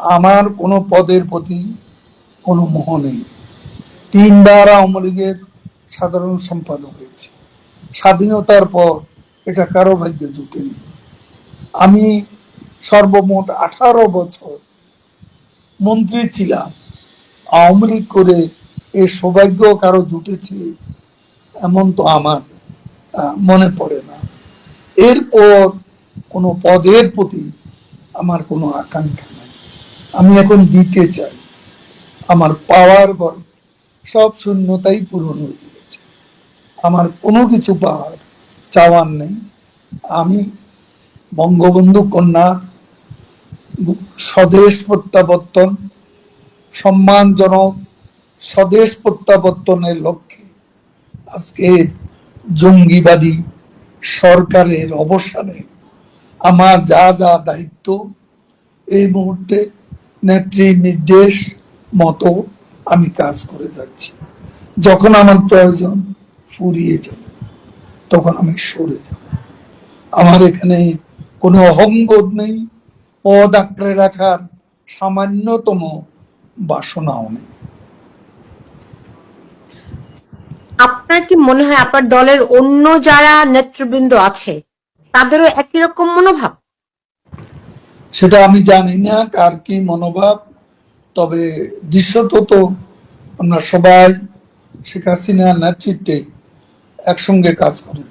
আমার কোনো পদের প্রতি কোনো মোহ নেই। তিনবার আওয়ামী লীগের সাধারণ সম্পাদক হয়েছে। স্বাধীনতার পর এটা কারও ভাগ্যে জুটেনি আমি সর্বমোট আঠারো বছর মন্ত্রী ছিলাম। আওয়ামী লীগ করে এই সৌভাগ্য কারও জুটেছে এমন তো আমার মনে পড়ে না। এরপর কোনো পদের প্রতি আমার কোনো আকাঙ্ক্ষা নাই। আমি এখন দিতে চাই। আমার পাওয়ার গল্প সব শূন্যতাই পূরণ হয়ে গেছে। আমার কোনো কিছু পাওয়ার চাওয়ার নেই। আমি বঙ্গবন্ধু কন্যা, স্বদেশ প্রত্যাবর্তন, সম্মানজনক স্বদেশ প্রত্যাবর্তনের লক্ষ্যে আজকে জঙ্গিবাদী সরকারের অবসানে আমার যা যা দায়িত্ব এই মুহূর্তে নেত্রীর নির্দেশ মতো আমি কাজ করে যাচ্ছি। যখন আমার প্রয়োজন ফুরিয়ে যাবে, তখন আমি সরে যাব। আমার এখানে কোনো অহংবোধ নেই, পদ আঁকড়ে রাখার সামান্যতম বাসনাও নেই। আপনার কি মনে হয় আপনার দলের অন্য যারা নেতৃবৃন্দ আছে, তাদেরও একই রকম মনোভাব? সেটা আমি জানি না, কার কি মনোভাব, তবে দৃশ্যত তো আমরা সবাই শেখ হাসিনার নেতৃত্বে একসঙ্গে কাজ করে।